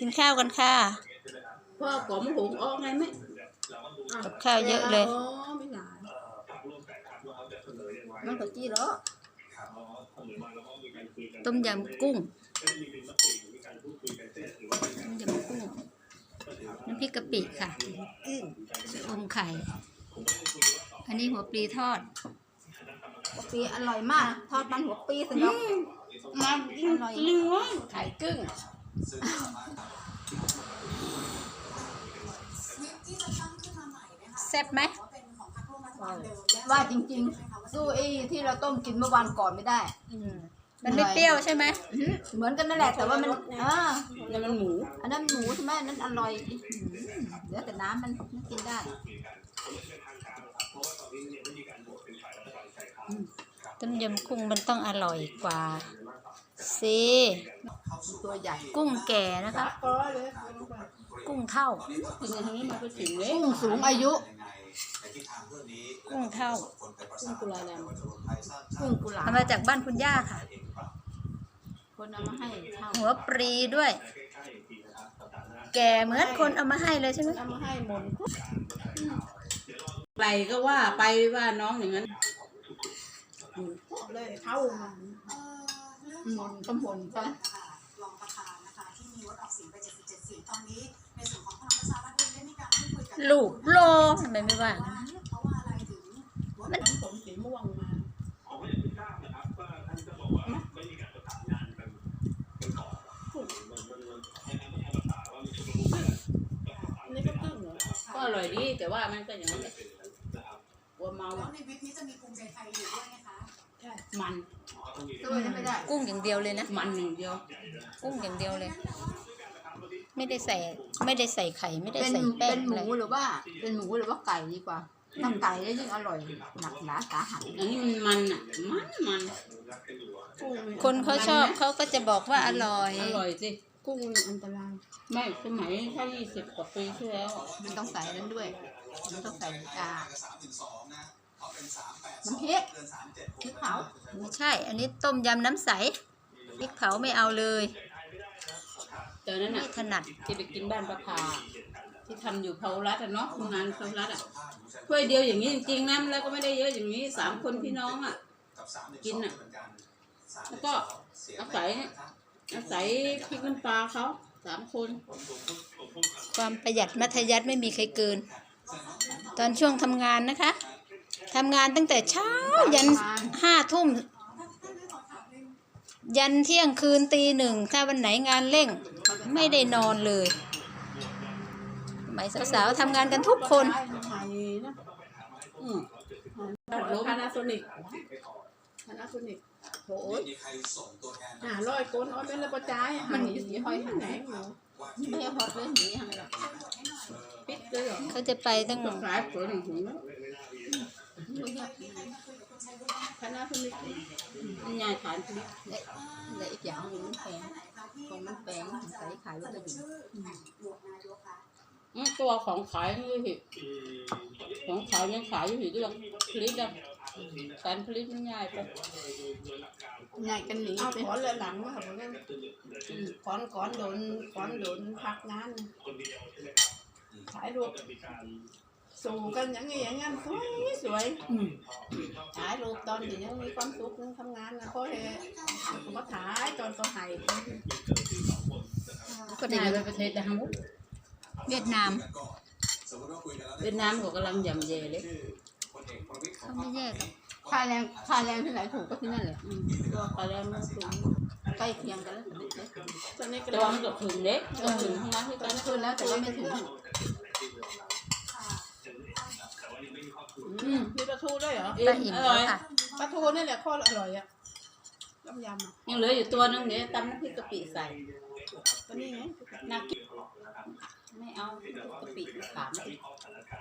กินข้าวกันค่ะพ่อผมหุงออกไงไหมกับข้าวเยอะเลยอ๋อไม่หลายมันก็จี้แล้วต้มยำกุ้งต้มยำกุ้งน้ำพริกกะปิค่ะชะอมไข่ อันนี้หัวปลีทอด หัวปีอร่อยมาก ทอดมันหัวปีสนุกมันอร่อยจริง วะไข่กึ้งแซ่บไหมว่าจริงๆสู้ไอ้ที่เราต้มกินเมื่อวานก่อนไม่ได้มันไม่เปรี้ยวใช่ไหมอื้อหือเหมือนกันนั่นแหละแต่ว่ามันอ่านี่นมันหมู อันนั้นหมูใช่ไหมอันนั้นอร่อยอื้อหือเหลือแต่น้ำมันมันกินได้ต้มยำกุ้งมันต้องอร่อยกว่าสิ ตัวใหญ่กุ้งแก่นะคะ ก็เลยกุ้งเท่า กินอย่างนี้มันก็ถึงเลยกุ้งสูงอายุ กุ้งเท่ากุ้งกุลาแลมกุ้งกุหลาบทำมาจากบ้านคุณย่าค่ะ คนเอามาให้เช่าหัวปรีด้วย แก่เหมือนคนเอามาให้เลยใช่ไหมเอามาให้หมนไปก็ว่าไปว่าน้องอย่างนั้นเลยเท่ามันหมนก็หมนไป นนี้ในส่วนของพลังประชารัฐเองได้มีการพูดคุยกันลูกโลทำไมไม่ว่า เพราะว่าอะไรถึงมัน ผมสีม่วงมานี่ก็ตึ้งเหรอ ก็อร่อยดีแต่ว่ามันก็อย่างนั้นแหละกลัวเมาแล้วอะในวิปนี้จะมีภูมิใจไทยอยู่ด้วยไหมคะใช่มันตัวนี้ไม่ได้ กุ้งอย่างเดียวเลยนะ มันอย่างเดียว กุ้งอย่างเดียวเลย ไม่ได้ใส่ ไม่ได้ใส่ไข่ ไม่ได้เป็นใส่แป้เป็งนหอะไรมูหรือว่า เป็นหมูหรือว่าไก่ดีกว่าถ้าไก่แล้วยิ่งอร่อยหนักหนาสาหัสอันนี้มันมันอะ มันมันคนเขาชอบเขาก็จะบอกว่าอร่อย อร่อยสิกุ้งอันตราย ไม่สมัยถ้ายี่สิบกว่าปีที่แล้วมันต้องใส่นั้นด้วย มันต้องใส่กาน้ำพริกพริกเผาไม่ใช่ อันนี้ต้มยำน้ำใสพริกเผาไม่เอาเลยต อนนั้นไม่อะถนัด ที่ไปกินบ้านประพาที่ทำอยู่เพารัตอะเนาะโรงงานเพารัตอะถ้วยเดียวอย่างนี้จริงๆนะแล้วก็ไม่ได้เยอะอย่างนี้สามคนพี่น้องอะ กินอะ แล้วก็อาศัยอาศัยพริกน้ำปลาเขาสามคน ความประหยัดมัธยัติไม่มีใครเกิน ตอนช่วงทำงานนะคะทำงานตั้งแต่เช้ายันห้าทุ่ม ยันเที่ยงคืนตีหนึ่ง ถ้าวันไหนงานเร่ง ไม่ได้นอนเลยสมัยสาวๆทำงานกันทุกคนอืมรถพานาโซนิกพานาโซนิกโถยหาร้อยก้นเอาเป็นระประจายมันหนีสีหอยข้างไหนหนูไม่เอาพอดเลยหนีอะไรหรอกปิดเลยเหรอเขาจะไปตั้งต้องขายตัวหนึ่งถุงแล้วพานาโซนิกมันยายฐานผลิตและและอีกอย่างหนึ่งมันแพง ของมันแพงใส่ขายวัตถุดิบอืมตัวของขายนี่สิของขายยังขายอยู่สิด้วยผลิตอะการผลิตมันง่ายไปง่ายกันหนีเอาไปขอนเลยหลังมาค่ะผมก็ขอนขอนโดนขอนโดนพักงานถ่ายรูป สู่กันอย่างนี้อย่างนั้นสวยสวยถ่ายรูปตอนที่ยังมีความสุขทำงานนะเขาเห็นผมก็ถ่ายตอนเขาใหายก็ได้ง่ายไปประเทศดังเวียดนาม เวียดนามก็กำลังย่ำแย่เลยเขาไม่แยกหรอกค่าแรงค่าแรงที่ไหนถูกก็ที่นั่นแหละอืมตัวเขาแล้วมันสูงใกล้เคียงกันแล้วแต่ไม่เล็กตอนนี้ก็แต่ว่ามันก็ถึงเด็กก็ถึงทั้งนั้นที่ตกัอนนคืนแล้วแต่ว่าไม่ถึงอืม มีปลา ทูด้วยเหรอป้าอิ่มแล้วค่ะ ปลาทูนี่แหละโคตรอร่อยอะต้มยำอะยังเหลืออยู่ตัวนึงเดี๋ยวตำน้ำพริกกะปิใส่ก็นี่ไงน่ากินไม่เอากะปิขามสิ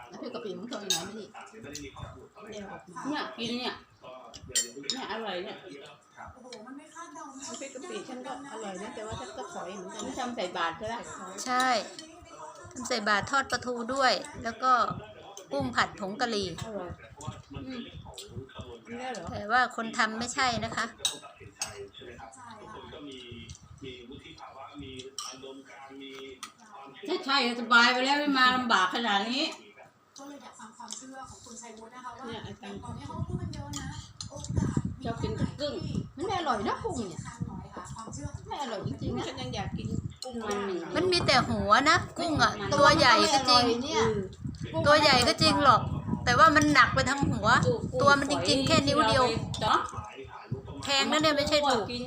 แล้วพี่กะปิมึงเธออยู่ไหนไม่ดีเนี่ยออกมาเนี่ยกินเนี่ยเนี่ยอร่อยเนี่ยโอ้โหมันไม่คาดเดาน้ำพริกกะปิฉันก็อร่อยนะแต่ว่าฉันก็ถอยเหมือนกันไม่ทำใส่บาตรก็ได้ใช่ทำใส่บาตรทอดปลาทูด้วย แล้วก็ กุ้งผัดผงกะหรี่ อร่อยอืมนี่เหรอแต่ว่าคนทำไม่ใช่นะคะ ใช่ค่ะถ้าใช่สบายไปแล้วไม่มาลำบากขนาดนี้ ก็เลยอยากฟังความเชื่อของคุณชัยวุฒินะคะว่าเนี่ยไอ้ตังตอนนี้เขาพูดกันเยอะนะโอกาสชอบกินกับกึ้งมันไม่อร่อยนะกุ้งเนี่ย ข้างน้อยค่ะความเชื่อของไม่อร่อยจริงๆนะฉันยังอยากกินกุ้งมันหนึ่งมันมีแต่หัวนะ กุ้งอะ ตัวใหญ่ก็จริง เนี่ย ตัวใหญ่ก็จริงหรอก แต่ว่ามันหนักไปทั้งหัว ตัวมันจริง ๆ แค่นิ้วเดียวเนาะแพงนะเนี่ยไม่ใช่ถูกกิน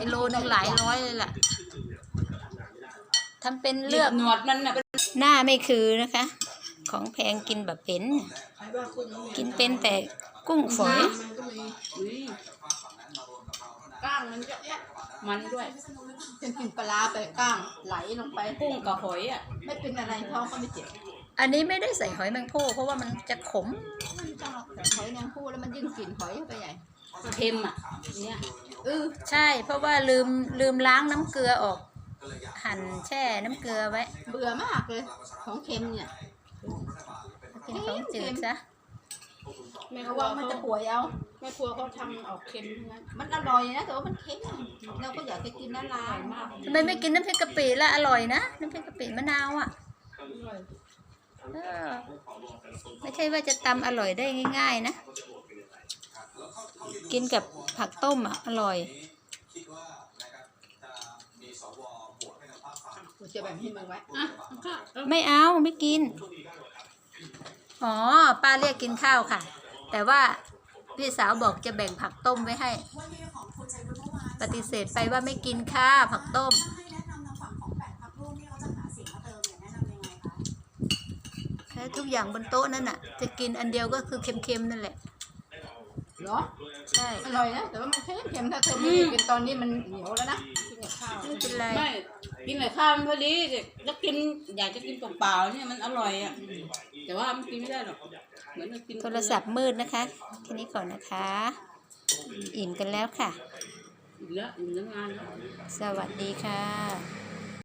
กิโลนึงหลายร้อยเลยล่ะทำเป็นเลืเลืออกกหนวดมันน่ะเป็นหน้าไม่คือนะคะ ของแพงกินแบบเป็นใครว่ากุ้งกินเป็นแต่กุ้งฝอยมันก็มีอุ้ยกล้างมันเยอะแยะมันด้วยเป็นกินปลาร้าไปก้างไหลลงไปกุ้งกับหอยอะไม่เป็นอะไรท้องก็ไม่เจ็บ อันนี้ไม่ได้ใส่หอยแมงภู่เพราะว่ามันจะขมไม่ต้องหรอกแต่หอยนางพูแล้วมันยิ่งกลิ่นหอยเข้าไปใหญ่เค็มอะเนี่ยเออใช่ เพราะว่าลืมลืมล้างน้ำเกลือออก หั่นแช่น้ำเกลือไว้ เบื่อมากเลย ของเค็มเนี่ยกินของจืดซะแม่เพครัราะวว่าเขามันจะป่วยเอาแม่ครัวเขาทำออกเค็มทั้งนั้นมันอร่อยนะแต่ว่ามันเค็มเราก็อยากจะกินละลาอยร่อยมากทำไมไม่กินน้ำพริกกะปิละอร่อยนะน้ำพริกกะปิมะนาวอะอร่อยเออ ไม่ใช่ว่าจะตำอร่อยได้ง่าย ๆ นะ กินกับผักต้มอะ อร่อยกูจะแบ่งให้มึงไว้อะก็เออไม่เอาไม่กิน อ๋อ ป้าเรียกกินข้าวค่ะ แต่ว่าพี่สาวบอกจะแบ่งผักต้มไว้ให้วันนี้ของคุณชัยวุฒิเมื่อวานปฏิเสธไปว่าไม่กินค่ะผักต้ม แล้วทุกอย่างบนโต๊ะนั่นน่ะ จะกินอันเดียวก็คือเค็มๆนั่นแหละ เหรอ ใช่ อร่อยนะ แต่ว่ามันเค็มเค็มถ้าเธอไม่ได้กินตอนนี้มันเหนียวแล้วนะ กินกับข้าว ไม่เป็นไร ไม่กินกับข้าวมันพอดีแล้วกินอยากจะกินเปล่าๆเนี่ยมันอร่อยอะ แต่ว่ามันกินไม่ได้หรอก เหมือนเรากินโทรศัพท์มืดนะคะ แค่นี้ก่อนนะคะ อิ่มกันแล้วค่ะ อีกแล้วอีกแล้วงานแล้ว สวัสดีค่ะ